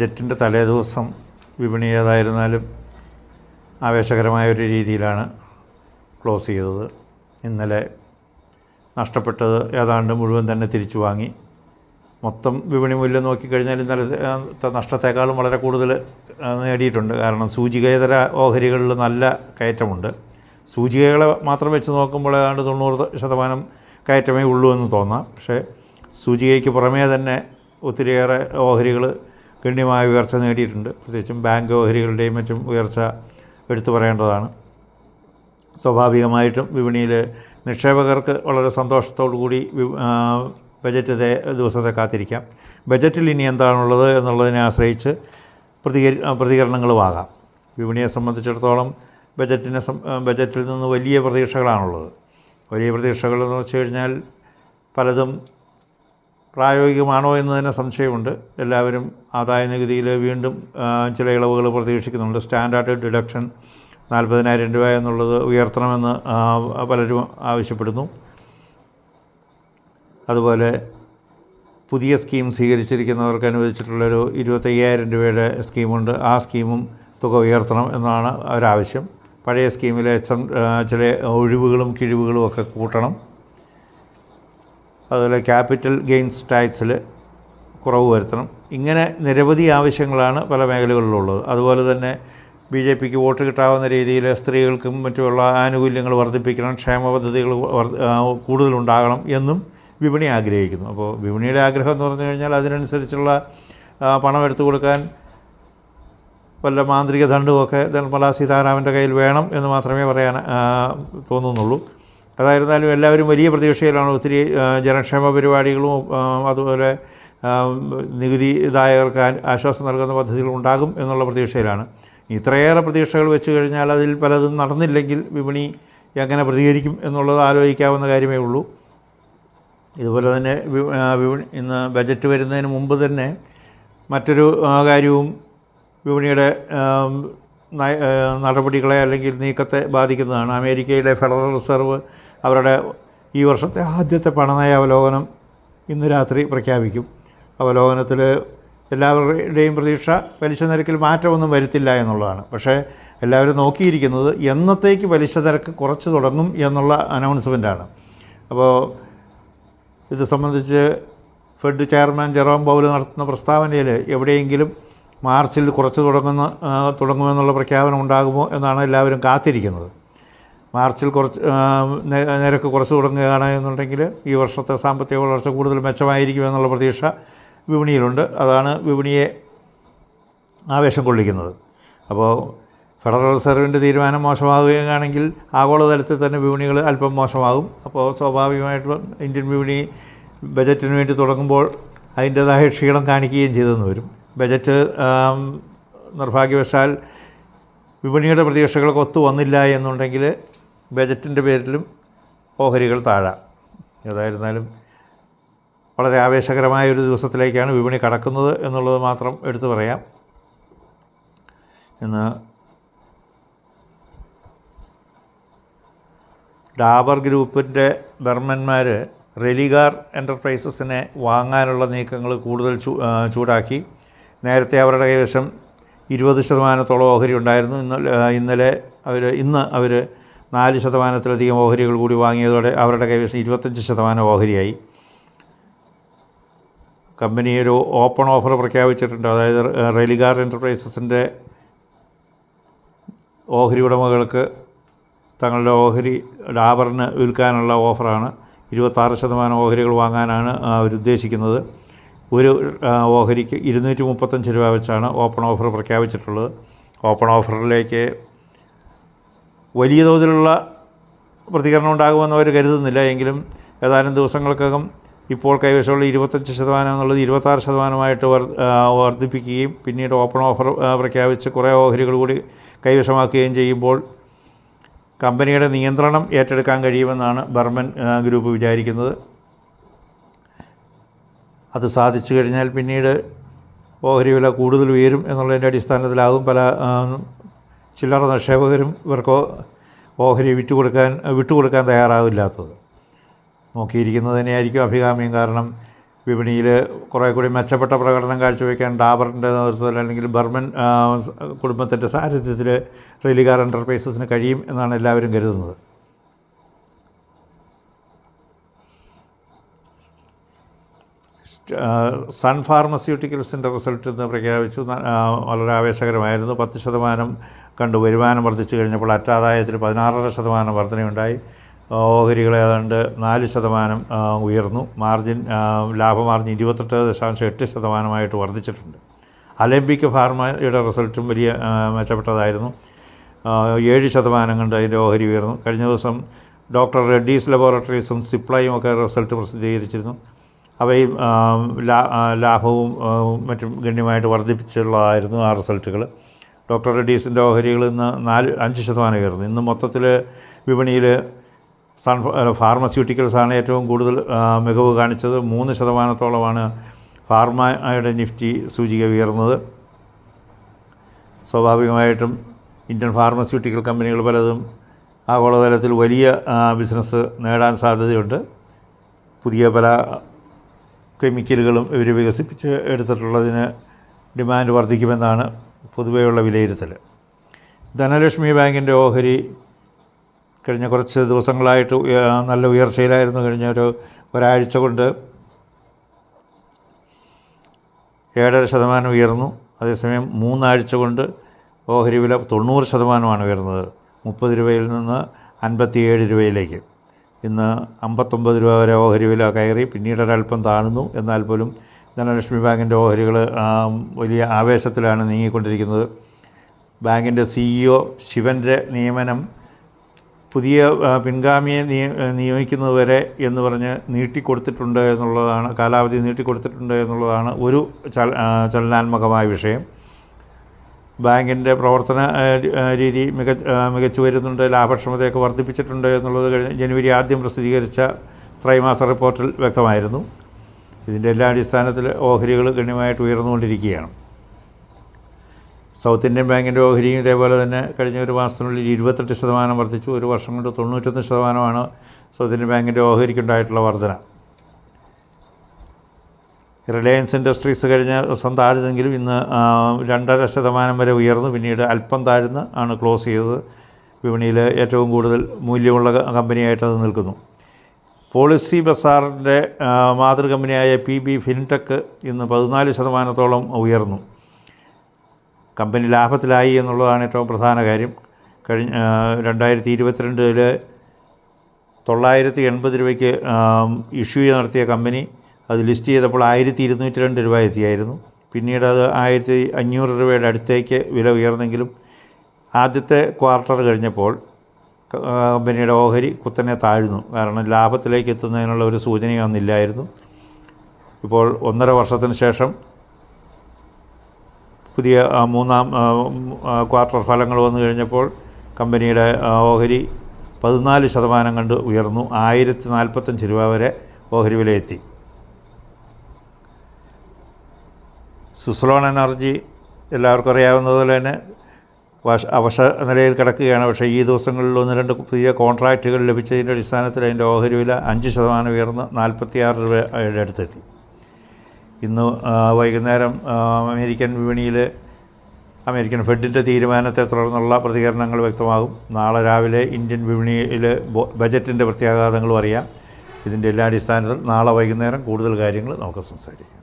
ബജറ്റിന്റെ തലേ ദിവസം വിപണി ഏതായിരുന്നാലും ആവേശകരമായ ഒരു രീതിയിലാണ് ക്ലോസ് ചെയ്തത്. ഇന്നലെ നഷ്ടപ്പെട്ടത് ഏതാണ്ട് മുഴുവൻ തന്നെ തിരിച്ചു വാങ്ങി. മൊത്തം വിപണി മൂല്യം നോക്കിക്കഴിഞ്ഞാൽ ഇന്നലെ നഷ്ടത്തെക്കാളും വളരെ കൂടുതൽ നേടിയിട്ടുണ്ട്. കാരണം സൂചികേതര ഓഹരികളിൽ നല്ല കയറ്റമുണ്ട്. സൂചികകളെ മാത്രം വെച്ച് നോക്കുമ്പോൾ ഏതാണ്ട് തൊണ്ണൂറ് ശതമാനം കയറ്റമേ ഉള്ളൂ എന്ന് തോന്നാം. പക്ഷേ സൂചികയ്ക്ക് പുറമേ തന്നെ ഒത്തിരിയേറെ ഓഹരികൾ ഗണ്യമായ ഉയർച്ച നേടിയിട്ടുണ്ട്. പ്രത്യേകിച്ചും ബാങ്ക് ഓഹരികളുടെയും മറ്റും ഉയർച്ച എടുത്തു പറയേണ്ടതാണ്. സ്വാഭാവികമായിട്ടും വിപണിയിൽ നിക്ഷേപകർക്ക് വളരെ സന്തോഷത്തോടു കൂടി ബജറ്റ് ദിവസത്തെ കാത്തിരിക്കാം. ബജറ്റിൽ ഇനി എന്താണുള്ളത് എന്നുള്ളതിനെ ആശ്രയിച്ച് പ്രതികരി പ്രതികരണങ്ങളുമാകാം. വിപണിയെ സംബന്ധിച്ചിടത്തോളം ബജറ്റിനെ ബജറ്റിൽ നിന്ന് വലിയ പ്രതീക്ഷകളാണുള്ളത്. വലിയ പ്രതീക്ഷകൾ എന്ന് വെച്ച് കഴിഞ്ഞാൽ പലതും പ്രായോഗികമാണോ എന്ന് തന്നെ സംശയമുണ്ട്. എല്ലാവരും ആദായ നികുതിയിൽ വീണ്ടും ചില ഇളവുകൾ പ്രതീക്ഷിക്കുന്നുണ്ട്. സ്റ്റാൻഡേർഡ് ഡിഡക്ഷൻ നാൽപ്പതിനായിരം രൂപ എന്നുള്ളത് ഉയർത്തണമെന്ന് പലരും ആവശ്യപ്പെടുന്നു. അതുപോലെ പുതിയ സ്കീം സ്വീകരിച്ചിരിക്കുന്നവർക്ക് അനുവദിച്ചിട്ടുള്ളൊരു ഇരുപത്തയ്യായിരം രൂപയുടെ സ്കീമുണ്ട്. ആ സ്കീമും തുക ഉയർത്തണം എന്നാണ് ഒരാവശ്യം. പഴയ സ്കീമിലെ ചില ഒഴിവുകളും കിഴിവുകളും ഒക്കെ കൂട്ടണം. അതുപോലെ ക്യാപിറ്റൽ ഗെയിൻസ് ടാക്സിൽ കുറവ് വരുത്തണം. ഇങ്ങനെ നിരവധി ആവശ്യങ്ങളാണ് പല മേഖലകളിലുള്ളത്. അതുപോലെ തന്നെ ബി ജെ പിക്ക് വോട്ട് കിട്ടാവുന്ന രീതിയിൽ സ്ത്രീകൾക്കും മറ്റുമുള്ള ആനുകൂല്യങ്ങൾ വർദ്ധിപ്പിക്കണം ക്ഷേമ പദ്ധതികൾ കൂടുതലുണ്ടാകണം എന്നും വിപണി ആഗ്രഹിക്കുന്നു. അപ്പോൾ വിപണിയുടെ ആഗ്രഹം എന്ന് പറഞ്ഞു കഴിഞ്ഞാൽ അതിനനുസരിച്ചുള്ള പണം എടുത്തു കൊടുക്കാൻ വല്ല മാന്ത്രിക ദണ്ഡുമൊക്കെ നിർമ്മലാ സീതാരാമന്റെ കയ്യിൽ വേണം എന്ന് മാത്രമേ പറയാൻ തോന്നുന്നുള്ളൂ. അതായിരുന്നാലും എല്ലാവരും വലിയ പ്രതീക്ഷയിലാണ് ഒത്തിരി ജനക്ഷേമ പരിപാടികളും അതുപോലെ നികുതിദായകർക്ക് ആശ്വാസം നൽകുന്ന പദ്ധതികൾ ഉണ്ടാകും എന്നുള്ള പ്രതീക്ഷയിലാണ്. ഇത്രയേറെ പ്രതീക്ഷകൾ വെച്ച് കഴിഞ്ഞാൽ അതിൽ പലതും നടന്നില്ലെങ്കിൽ വിപണി എങ്ങനെ പ്രതികരിക്കും എന്നുള്ളത് ആലോചിക്കാവുന്ന കാര്യമേ ഉള്ളൂ. ഇതുപോലെ തന്നെ വിപണി ഇന്ന് ബജറ്റ് വരുന്നതിന് മുമ്പ് തന്നെ മറ്റൊരു കാര്യവും വിപണിയുടെ നടപടികളെ അല്ലെങ്കിൽ നീക്കത്തെ ബാധിക്കുന്നതാണ്. അമേരിക്കയിലെ ഫെഡറൽ റിസർവ് അവരുടെ ഈ വർഷത്തെ ആദ്യത്തെ പണനയ അവലോകനം ഇന്ന് രാത്രി പ്രഖ്യാപിക്കും. അവലോകനത്തിൽ എല്ലാവരുടെയും പ്രതീക്ഷ പലിശ നിരക്കിൽ മാറ്റമൊന്നും വരുത്തില്ല എന്നുള്ളതാണ്. പക്ഷേ എല്ലാവരും നോക്കിയിരിക്കുന്നത് എന്നത്തേക്ക് പലിശ നിരക്ക് കുറച്ച് തുടങ്ങും എന്നുള്ള അനൗൺസ്മെന്റാണ് അപ്പോൾ ഇത് സംബന്ധിച്ച് ഫെഡ് ചെയർമാൻ ജെറോം പൗൽ നടത്തുന്ന പ്രസ്താവനയിൽ എവിടെയെങ്കിലും മാർച്ചിൽ കുറച്ച് തുടങ്ങുന്ന തുടങ്ങുമെന്നുള്ള പ്രഖ്യാപനം ഉണ്ടാകുമോ എന്നാണ് എല്ലാവരും കാത്തിരിക്കുന്നത്. മാർച്ചിൽ കുറച്ച് നിരക്ക് കുറച്ച് തുടങ്ങുകയാണ് എന്നുണ്ടെങ്കിൽ ഈ വർഷത്തെ സാമ്പത്തിക വളർച്ച കൂടുതൽ മെച്ചമായിരിക്കും എന്നുള്ള പ്രതീക്ഷ വിപണിയിലുണ്ട്. അതാണ് വിപണിയെ ആവേശം കൊള്ളിക്കുന്നത്. അപ്പോൾ ഫെഡറൽ റിസർവിന്റെ തീരുമാനം മോശമാകുകയാണെങ്കിൽ ആഗോളതലത്തിൽ തന്നെ വിപണികൾ അല്പം മോശമാകും. അപ്പോൾ സ്വാഭാവികമായിട്ടും ഇന്ത്യൻ വിപണി ബജറ്റിന് വേണ്ടി തുടങ്ങുമ്പോൾ അതിന്റേതായ ക്ഷീണം കാണിക്കുകയും ചെയ്തെന്ന് വരും. ബജറ്റ് നിർഭാഗ്യവശാൽ വിപണിയുടെ പ്രതീക്ഷകൾക്ക് ഒത്തു വന്നില്ല എന്നുണ്ടെങ്കിൽ ബജറ്റിന്റെ പേരിലും ഓഹരികൾ താഴാം. ഏതായിരുന്നാലും വളരെ ആവേശകരമായ ഒരു ദിവസത്തിലേക്കാണ് വിപണി കടക്കുന്നത് എന്നുള്ളത് മാത്രം എടുത്തു പറയാം. ഇന്ന് ഡാബർ ഗ്രൂപ്പിന്റെ ബർമന്മാർ റെലിഗാർ എന്റർപ്രൈസസിനെ വാങ്ങാനുള്ള നീക്കങ്ങൾ കൂടുതൽ ചൂടാക്കി. നേരത്തെ അവരുടെ കൈവശം ഇരുപത് ശതമാനത്തോളം ഓഹരി ഉണ്ടായിരുന്നു. ഇന്നലെ ഇന്നലെ അവർ ഇന്ന് അവർ നാല് ശതമാനത്തിലധികം ഓഹരികൾ കൂടി വാങ്ങിയതോടെ അവരുടെ കൈവശം ഇരുപത്തഞ്ച് ശതമാനം ഓഹരിയായി. കമ്പനി ഒരു ഓപ്പൺ ഓഫർ പ്രഖ്യാപിച്ചിട്ടുണ്ട്. അതായത് റെലിഗാർ എന്റർപ്രൈസസിന്റെ ഓഹരി ഉടമകൾക്ക് തങ്ങളുടെ ഓഹരി ഡാബറിന് വിൽക്കാനുള്ള ഓഫറാണ്. ഇരുപത്താറ് ശതമാനം ഓഹരികൾ വാങ്ങാനാണ് അവരുദ്ദേശിക്കുന്നത്. ഒരു ഓഹരിക്ക് ഇരുന്നൂറ്റി മുപ്പത്തഞ്ച് രൂപ വെച്ചാണ് ഓപ്പൺ ഓഫർ പ്രഖ്യാപിച്ചിട്ടുള്ളത്. ഓപ്പൺ ഓഫറിലേക്ക് വലിയ തോതിലുള്ള പ്രതികരണം ഉണ്ടാകുമെന്ന് അവർ കരുതുന്നില്ല. എങ്കിലും ഏതാനും ദിവസങ്ങൾക്കകം ഇപ്പോൾ കൈവശമുള്ള ഇരുപത്തഞ്ച് ശതമാനം എന്നുള്ളത് ഇരുപത്താറ് ശതമാനമായിട്ട് വർദ്ധിപ്പിക്കുകയും പിന്നീട് ഓപ്പൺ ഓഫർ പ്രഖ്യാപിച്ച് കുറേ ഓഹരികൾ കൂടി കൈവശമാക്കുകയും ചെയ്യുമ്പോൾ കമ്പനിയുടെ നിയന്ത്രണം ഏറ്റെടുക്കാൻ കഴിയുമെന്നാണ് ബർമൻ ഗ്രൂപ്പ് വിചാരിക്കുന്നത്. അത് സാധിച്ചു കഴിഞ്ഞാൽ പിന്നീട് ഓഹരി വില കൂടുതൽ ഉയരും എന്നുള്ളതിന്റെ അടിസ്ഥാനത്തിലാകും പല ചില്ലറ നിക്ഷേപകരും ഇവർക്ക് ഓഹരി വിറ്റുകൊടുക്കാൻ വിട്ടുകൊടുക്കാൻ തയ്യാറാവില്ലാത്തത്. നോക്കിയിരിക്കുന്നത് തന്നെയായിരിക്കും അഭികാമ്യം. കാരണം വിപണിയിൽ കുറേ കൂടി മെച്ചപ്പെട്ട പ്രകടനം കാഴ്ചവെക്കാൻ ഡാബറിന്റെ നേതൃത്വത്തിൽ അല്ലെങ്കിൽ ബർമൻ കുടുംബത്തിന്റെ സാന്നിധ്യത്തിൽ റെലിഗാർ എന്റർപ്രൈസസിന് കഴിയും എന്നാണ് എല്ലാവരും കരുതുന്നത്. സൺ ഫാർമസ്യൂട്ടിക്കൽസിന്റെ റിസൾട്ട് ഇന്ന് പ്രഖ്യാപിച്ചു. വളരെ ആവേശകരമായിരുന്നു. പത്ത് ശതമാനം കണ്ടു. വരുമാനം വർദ്ധിച്ചു കഴിഞ്ഞപ്പോൾ അറ്റാദായത്തിൽ പതിനാറര ശതമാനം വർധനയുണ്ടായി. ഓഹരികൾ ഏതാണ്ട് നാല് ശതമാനം ഉയർന്നു. മാർജിൻ ലാഭമാർജിൻ ഇരുപത്തെട്ട് ദശാംശം എട്ട് ശതമാനമായിട്ട് വർദ്ധിച്ചിട്ടുണ്ട്. അലംബിക് ഫാർമയുടെ റിസൾട്ടും വലിയ മെച്ചപ്പെട്ടതായിരുന്നു. ഏഴ് ശതമാനം കണ്ട് അതിന്റെ ഓഹരി ഉയർന്നു. കഴിഞ്ഞ ദിവസം ഡോക്ടർ റെഡ്ഡീസ് ലബോറട്ടറീസും സിപ്ലൈയും ഒക്കെ റിസൾട്ട് പ്രസിദ്ധീകരിച്ചിരുന്നു. അവയും ലാഭവും മറ്റും ഗണ്യമായിട്ട് വർദ്ധിപ്പിച്ചുള്ളതായിരുന്നു ആ റിസൾട്ടുകൾ. ഡോക്ടർ റെഡ്ഡീസിന്റെ ഓഹരികൾ ഇന്ന് നാല് അഞ്ച് ശതമാനം ഉയർന്നു. ഇന്ന് മൊത്തത്തിൽ വിപണിയിൽ സൺ ഫാർമസ്യൂട്ടിക്കൽസാണ് ഏറ്റവും കൂടുതൽ മികവ് കാണിച്ചത് മൂന്ന് ശതമാനത്തോളമാണ് ഫാർമയുടെ നിഫ്റ്റി സൂചിക ഉയർന്നത്. സ്വാഭാവികമായിട്ടും ഇന്ത്യൻ ഫാർമസ്യൂട്ടിക്കൽ കമ്പനികൾ പലതും ആഗോളതലത്തിൽ വലിയ ബിസിനസ് നേടാൻ സാധ്യതയുണ്ട്. പുതിയ പല കെമിക്കലുകളും ഇവർ വികസിപ്പിച്ച് എടുത്തിട്ടുള്ളതിന് ഡിമാൻഡ് വർദ്ധിക്കുമെന്നാണ് പൊതുവെയുള്ള വിലയിരുത്തൽ ധനലക്ഷ്മി ബാങ്കിന്റെ ഓഹരി കഴിഞ്ഞ കുറച്ച് ദിവസങ്ങളായിട്ട് നല്ല ഉയർച്ചയിലായിരുന്നു കഴിഞ്ഞ ഒരു ഒരാഴ്ച കൊണ്ട് ഏഴര ശതമാനം ഉയർന്നു. അതേസമയം മൂന്നാഴ്ച കൊണ്ട് ഓഹരി വില തൊണ്ണൂറ് ശതമാനമാണ് ഉയർന്നത്. മുപ്പത് രൂപയിൽ നിന്ന് അൻപത്തിയേഴ് രൂപയിലേക്ക്. ഇന്ന് അമ്പത്തൊമ്പത് രൂപ വരെ ഓഹരി വില കയറി പിന്നീട് ഒരല്പം താഴ്ന്നു എന്നാൽ പോലും ധനലക്ഷ്മി ബാങ്കിന്റെ ഓഹരികൾ വലിയ ആവേശത്തിലാണ് നീങ്ങിക്കൊണ്ടിരിക്കുന്നത്. ബാങ്കിന്റെ സിഇഒ ശിവന്റെ നിയമനം പുതിയ പിൻഗാമിയെ നിയ- നിയമിക്കുന്നതുവരെ എന്ന് പറഞ്ഞ് നീട്ടിക്കൊടുത്തിട്ടുണ്ട് എന്നുള്ളതാണ് കാലാവധി നീട്ടിക്കൊടുത്തിട്ടുണ്ട് എന്നുള്ളതാണ് ഒരു ചല ചലനാത്മകമായ വിഷയം. ബാങ്കിന്റെ പ്രവർത്തന രീതി മിക മികച്ച മികച്ചു വരുന്നുണ്ട് ലാഭക്ഷമതയൊക്കെ വർദ്ധിപ്പിച്ചിട്ടുണ്ട് എന്നുള്ളത് കഴിഞ്ഞ ജനുവരി ആദ്യം പ്രസിദ്ധീകരിച്ച ത്രൈമാസ റിപ്പോർട്ടിൽ വ്യക്തമായിരുന്നു. ഇതിന്റെ എല്ലാ അടിസ്ഥാനത്തിൽ ഓഹരികൾ ഗണ്യമായിട്ട് ഉയർന്നുകൊണ്ടിരിക്കുകയാണ്. സൗത്ത് ഇന്ത്യൻ ബാങ്കിന്റെ ഓഹരിയും ഇതേപോലെ തന്നെ കഴിഞ്ഞ ഒരു മാസത്തിനുള്ളിൽ ഇരുപത്തെട്ട് ശതമാനം വർദ്ധിച്ചു ഒരു വർഷം കൊണ്ട് തൊണ്ണൂറ്റൊന്ന് ശതമാനമാണ് സൗത്ത് ഇന്ത്യൻ ബാങ്കിന്റെ ഓഹരിക്കുണ്ടായിട്ടുള്ള വർധന. റിലയൻസ് ഇൻഡസ്ട്രീസ് കഴിഞ്ഞ ദിവസം താഴ്ന്നെങ്കിലും ഇന്ന് രണ്ടര ശതമാനം വരെ ഉയർന്നു പിന്നീട് അല്പം താഴ്ന്ന് ആണ് ക്ലോസ് ചെയ്തത്. വിപണിയിൽ ഏറ്റവും കൂടുതൽ മൂല്യമുള്ള കമ്പനിയായിട്ടത് നിൽക്കുന്നു. പോളിസി ബസാറിന്റെ മാതൃകമ്പനിയായ പി ബി ഫിൻടെക് ഇന്ന് പതിനാല് ശതമാനത്തോളം ഉയർന്നു. കമ്പനി ലാഭത്തിലായി എന്നുള്ളതാണ് ഏറ്റവും പ്രധാന കാര്യം. കഴിഞ്ഞ രണ്ടായിരത്തി ഇരുപത്തിരണ്ടിൽ തൊള്ളായിരത്തി എൺപത് രൂപയ്ക്ക് ഇഷ്യൂ നടത്തിയ കമ്പനി അത് ലിസ്റ്റ് ചെയ്തപ്പോൾ ആയിരത്തി ഇരുന്നൂറ്റി രണ്ട് രൂപ എത്തിയായിരുന്നു. പിന്നീട് അത് ആയിരത്തി അഞ്ഞൂറ് രൂപയുടെ അടുത്തേക്ക് വില ഉയർന്നെങ്കിലും ആദ്യത്തെ ക്വാർട്ടർ കഴിഞ്ഞപ്പോൾ കമ്പനിയുടെ ഓഹരി കുത്തനെ താഴ്ന്നു. കാരണം ലാഭത്തിലേക്ക് എത്തുന്നതിനുള്ള ഒരു സൂചനയൊന്നില്ലായിരുന്നു ഇപ്പോൾ ഒന്നര വർഷത്തിന് ശേഷം പുതിയ മൂന്നാം ക്വാർട്ടർ ഫലങ്ങൾ വന്നു കഴിഞ്ഞപ്പോൾ കമ്പനിയുടെ ഓഹരി പതിനാല് ശതമാനം കണ്ട് ഉയർന്നു. ആയിരത്തി നാൽപ്പത്തഞ്ച് രൂപ വരെ ഓഹരി വില എത്തി സുസ്ലോൺ എനർജി എല്ലാവർക്കും അറിയാവുന്നതുപോലെ തന്നെ വശ അവശ നിലയിൽ കിടക്കുകയാണ്. പക്ഷേ ഈ ദിവസങ്ങളിൽ ഒന്ന് രണ്ട് പുതിയ കോൺട്രാക്റ്റുകൾ ലഭിച്ചതിന്റെ അടിസ്ഥാനത്തിൽ അതിന്റെ ഓഹരി വില അഞ്ച് ശതമാനം ഉയർന്ന് നാൽപ്പത്തിയാറ് രൂപയുടെ അടുത്തെത്തി. ഇന്ന് വൈകുന്നേരം അമേരിക്കൻ വിപണിയിൽ അമേരിക്കൻ ഫെഡിന്റെ തീരുമാനത്തെ തുടർന്നുള്ള പ്രതികരണങ്ങൾ വ്യക്തമാകും. നാളെ രാവിലെ ഇന്ത്യൻ വിപണിയിൽ ബജറ്റിന്റെ പ്രത്യാഘാതങ്ങളും അറിയാം. ഇതിന്റെ എല്ലാ അടിസ്ഥാനത്തിൽ നാളെ വൈകുന്നേരം കൂടുതൽ കാര്യങ്ങൾ നമുക്ക് സംസാരിക്കാം.